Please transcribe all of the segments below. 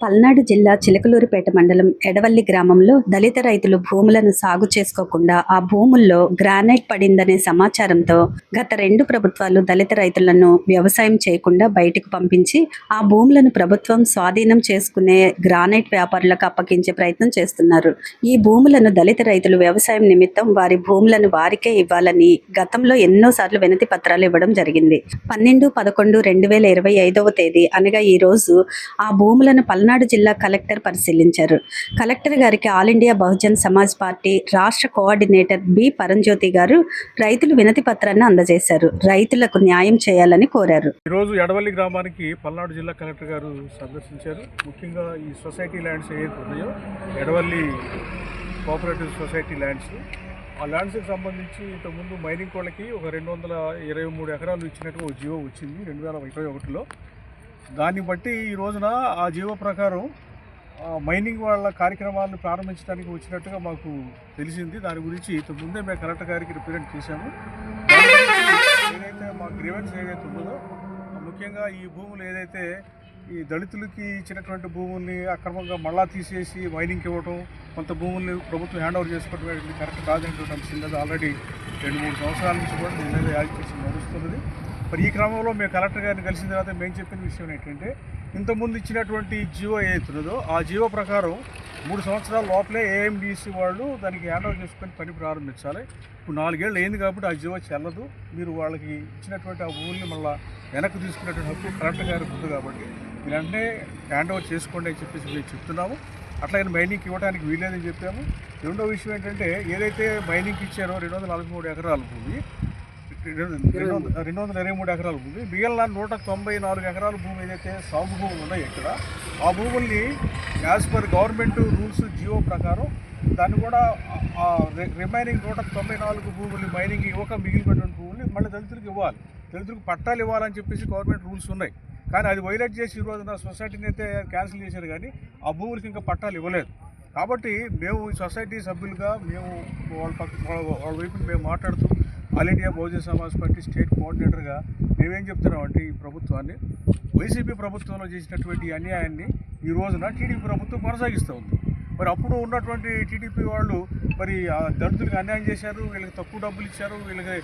పల్నాడు జిల్లా చిలకలూరిపేట మండలం ఎడవల్లి గ్రామంలో దళిత రైతులు భూములను సాగు చేసుకోకుండా ఆ భూముల్లో గ్రానైట్ పడిందనే సమాచారంతో గత రెండు ప్రభుత్వాలు దళిత రైతులను వ్యవసాయం చేయకుండా బయటకు పంపించి ఆ భూములను ప్రభుత్వం స్వాధీనం చేసుకునే గ్రానైట్ వ్యాపారులకు అప్పగించే ప్రయత్నం చేస్తున్నారు. ఈ భూములను దళిత రైతులు వ్యవసాయం నిమిత్తం వారి భూములను వారికే ఇవ్వాలని గతంలో ఎన్నోసార్లు వినతి పత్రాలు ఇవ్వడం జరిగింది. పన్నెండు పదకొండు రెండు వేల ఇరవై ఐదవ తేదీ అనగా ఈ రోజు ఆ భూములను పల్నాడు జిల్లా కలెక్టర్ పరిశీలించారు. కలెక్టర్ గారికి all India Bahujan Samaj party రాష్ట్ర కోఆర్డినేటర్ బి పరంజ్యోతి గారు రైతులు వినతి పత్రాన్ని అందజేశారు. రైతులకు న్యాయం చేయాలని కోరారు. ఈరోజు ఎడవల్లి గ్రామానికి పల్నాడు జిల్లా కలెక్టర్ గారు సందర్శించారు. ముఖ్యంగా ఈ సొసైటీ ల్యాండ్స్ ఏదైతే ఉన్నాయో ఎడవల్లి కోఆపరేటివ్ సొసైటీ ల్యాండ్స్ ఆ ల్యాండ్స్కి సంబంధించి ఇంతకుముందు మైనింగ్ వాళ్ళకి ఒక రెండు వందల ఇరవై మూడు ఎకరాలు ఇచ్చినట్టు ఒక జీవో వచ్చింది రెండు వేల ఇరవై ఒకటిలో. దాన్ని బట్టి ఈ రోజున ఆ జీవో ప్రకారం మైనింగ్ వాళ్ళ కార్యక్రమాలను ప్రారంభించడానికి వచ్చినట్టుగా మాకు తెలిసింది. దాని గురించి ఇంతకుముందే మేము కలెక్టర్ గారికి రిప్రజెంట్ చేశాము. ఏదైతే మా గ్రీవెన్స్ ఏదైతే ఉందో ముఖ్యంగా ఈ భూములు ఏదైతే ఈ దళితులకి ఇచ్చినటువంటి భూముల్ని అక్రమంగా మళ్ళా తీసేసి మైనింగ్కి ఇవ్వటం కొంత భూముల్ని ప్రభుత్వం హ్యాండ్ ఓవర్ చేసుకోవడం కరెక్ట్ కాదంటే అంశం ఆల్రెడీ రెండు మూడు సంవత్సరాల నుంచి కూడా దీని మీద యాజిటేషన్ నడుస్తున్నది. మరి ఈ క్రమంలో మేము కలెక్టర్ గారిని కలిసిన తర్వాత మేము చెప్పిన విషయం ఏంటంటే ఇంతకుముందు ఇచ్చినటువంటి జియో ఏదైతున్నదో ఆ జియో ప్రకారం మూడు సంవత్సరాల లోపలే ఏఎండిసి వాళ్ళు దానికి హ్యాండ్ ఓవర్ చేసుకొని పని ప్రారంభించాలి. ఇప్పుడు నాలుగేళ్ళు అయింది కాబట్టి ఆ జియో చెల్లదు. మీరు వాళ్ళకి ఇచ్చినటువంటి ఆ ఊరిని మళ్ళీ వెనక్కి తీసుకునేటువంటి హక్కు కలెక్టర్ గారికి ఉంది కాబట్టి మీరు వెంటనే హ్యాండ్ ఓవర్ చేసుకోండి అని చెప్పేసి మేము చెప్తున్నాము. అట్లాగే మైనింగ్కి ఇవ్వడానికి వీలేదని చెప్పాము. రెండో విషయం ఏంటంటే ఏదైతే మైనింగ్కి ఇచ్చారో రెండు వందల నలభై మూడు ఎకరాల భూమి రెండు రెండు వందల రెండు వందల ఇరవై మూడు ఎకరాల భూమి. మిగిలిన నూట తొంభై నాలుగు ఎకరాల భూమి ఏదైతే సాగు భూములు ఉన్నాయో ఇక్కడ ఆ భూముల్ని as per government rules GO ప్రకారం దాన్ని కూడా ఆ రిమైనింగ్ నూట తొంభై నాలుగు భూములు మైనింగ్ ఇవ్వక మిగిలినటువంటి భూముల్ని మళ్ళీ దళితులకు ఇవ్వాలి. దళితులకు పట్టాలు ఇవ్వాలని చెప్పేసి గవర్నమెంట్ రూల్స్ ఉన్నాయి. కానీ అది వైలేట్ చేసి ఈ రోజున సొసైటీని అయితే క్యాన్సిల్ చేశారు కానీ ఆ భూములకి ఇంకా పట్టాలు ఇవ్వలేదు. కాబట్టి మేము ఈ సొసైటీ సభ్యులుగా మేము వాళ్ళ పక్క వాళ్ళ వాళ్ళ వైపు మేము మాట్లాడుతూ all India Bahujan Samaj party state కోఆర్డినేటర్గా మేమేం చెప్తున్నామంటే ఈ ప్రభుత్వాన్ని వైసీపీ ప్రభుత్వంలో చేసినటువంటి అన్యాయాన్ని ఈ రోజున టీడీపీ ప్రభుత్వం కొనసాగిస్తూ ఉంది. మరి అప్పుడు ఉన్నటువంటి టీడీపీ వాళ్ళు మరి ఆ దళితులకు అన్యాయం చేశారు వీళ్ళకి తక్కువ డబ్బులు ఇచ్చారు వీళ్ళకి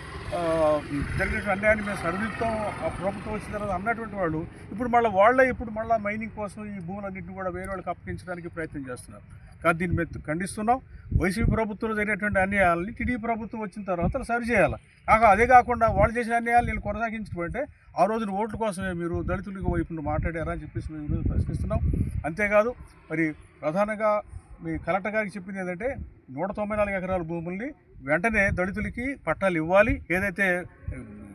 జరిగినటువంటి అన్యాయాన్ని మేము సరిదిద్దుతాం ఆ ప్రభుత్వం వచ్చిన తర్వాత అన్నటువంటి వాళ్ళు ఇప్పుడు మళ్ళీ వాళ్ళే ఇప్పుడు మళ్ళీ మైనింగ్ కోసం ఈ భూములన్నింటినీ కూడా వేరే వాళ్ళకి అప్పగించడానికి ప్రయత్నం చేస్తున్నారు. కానీ దీన్ని మేము ఖండిస్తున్నాం. వైసీపీ ప్రభుత్వంలో జరిగినటువంటి అన్యాయాలని టీడీపీ ప్రభుత్వం వచ్చిన తర్వాత సరి చేయాలి. కాక అదే కాకుండా వాళ్ళు చేసిన అన్యాయాలు నేను కొనసాగించుకుంటే ఆ రోజున ఓట్ల కోసమే మీరు దళితులకు వైపు మాట్లాడారని చెప్పేసి మేము ఈరోజు ప్రశ్నిస్తున్నాం. అంతేకాదు మరి ప్రధానంగా మీ కలెక్టర్ గారికి చెప్పింది ఏంటంటే నూట తొంభై నాలుగు ఎకరాల భూముల్ని వెంటనే దళితులకి పట్టాలు ఇవ్వాలి. ఏదైతే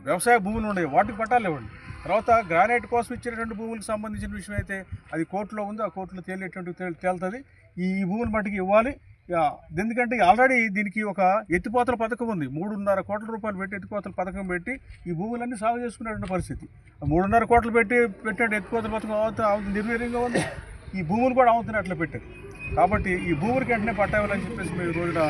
వ్యవసాయ భూములు ఉన్నాయో వాటికి పట్టాలు ఇవ్వండి. తర్వాత గ్రానైట్ కోసం ఇచ్చినటువంటి భూములకు సంబంధించిన విషయం అయితే అది కోర్టులో ఉంది. ఆ కోర్టులో తేలేటువంటి తేల్- తేలుతుంది. ఈ భూములు భూముల మటుకు ఇవ్వాలి. ఎందుకంటే ఆల్రెడీ దీనికి ఒక ఎత్తిపోతల పథకం ఉంది. మూడున్నర కోట్ల రూపాయలు పెట్టి ఎత్తిపోతల పథకం పెట్టి ఈ భూములన్నీ సాగు చేసుకునేటువంటి పరిస్థితి. ఆ మూడున్నర కోట్లు పెట్టి పెట్టిన ఎత్తిపోతల పథకం అవుతుంది. నిర్వీర్యంగా ఉంది. ఈ భూములు కూడా అవుతున్నట్లు పెట్టారు. కాబట్టి ఈ భూములకి వెంటనే పట్టాలని చెప్పేసి మేము రోజున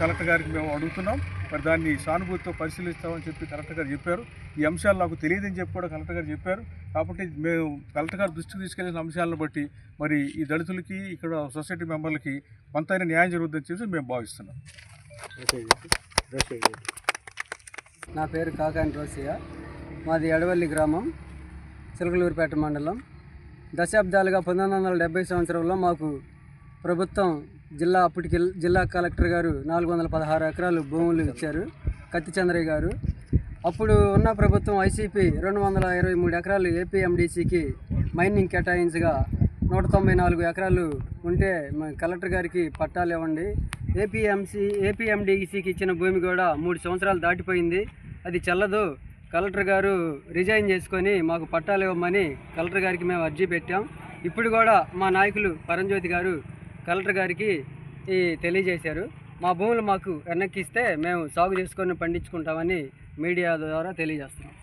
కలెక్టర్ గారికి మేము అడుగుతున్నాం. మరి దాన్ని సానుభూతితో పరిశీలిస్తామని చెప్పి కలెక్టర్ గారు చెప్పారు. ఈ అంశాలు నాకు తెలియదని చెప్పి కూడా కలెక్టర్ గారు చెప్పారు. కాబట్టి మేము కలెక్టర్ గారు దృష్టికి తీసుకెళ్ళిన అంశాలను బట్టి మరి ఈ దళితులకి ఇక్కడ సొసైటీ మెంబర్లకి కొంతైన న్యాయం జరుగుతుందని చెప్పి మేము భావిస్తున్నాం. నా పేరు కాకాని రోసయ్య. మాది ఎడవల్లి గ్రామం చిలకలూరిపేట మండలం. దశాబ్దాలుగా పంతొమ్మిది వందల డెబ్బై సంవత్సరంలో మాకు ప్రభుత్వం జిల్లా అప్పటికి జిల్లా కలెక్టర్ గారు నాలుగు వందల పదహారు ఎకరాలు భూములు ఇచ్చారు కత్తి చంద్రయ్య గారు. అప్పుడు ఉన్న ప్రభుత్వం ఐసీపీ రెండు వందల ఇరవై మూడు ఎకరాలు ఏపీఎండిసికి మైనింగ్ కేటాయించగా నూట తొంభై నాలుగు ఎకరాలు ఉంటే మా కలెక్టర్ గారికి పట్టాలు ఇవ్వండి. ఏపీఎంసీ ఏపీఎండిసికి ఇచ్చిన భూమి కూడా మూడు సంవత్సరాలు దాటిపోయింది. అది చెల్లదు. కలెక్టర్ గారు రిజైన్ చేసుకొని మాకు పట్టాలు ఇవ్వమని కలెక్టర్ గారికి మేము అర్జీ పెట్టాం. ఇప్పుడు కూడా మా నాయకులు పరంజ్యోతి గారు కలెక్టర్ గారికి ఈ తెలియజేశారు. మా భూములు మాకు వెనక్కిస్తే మేము సాగు చేసుకొని పండించుకుంటామని మీడియా ద్వారా తెలియజేస్తున్నాం.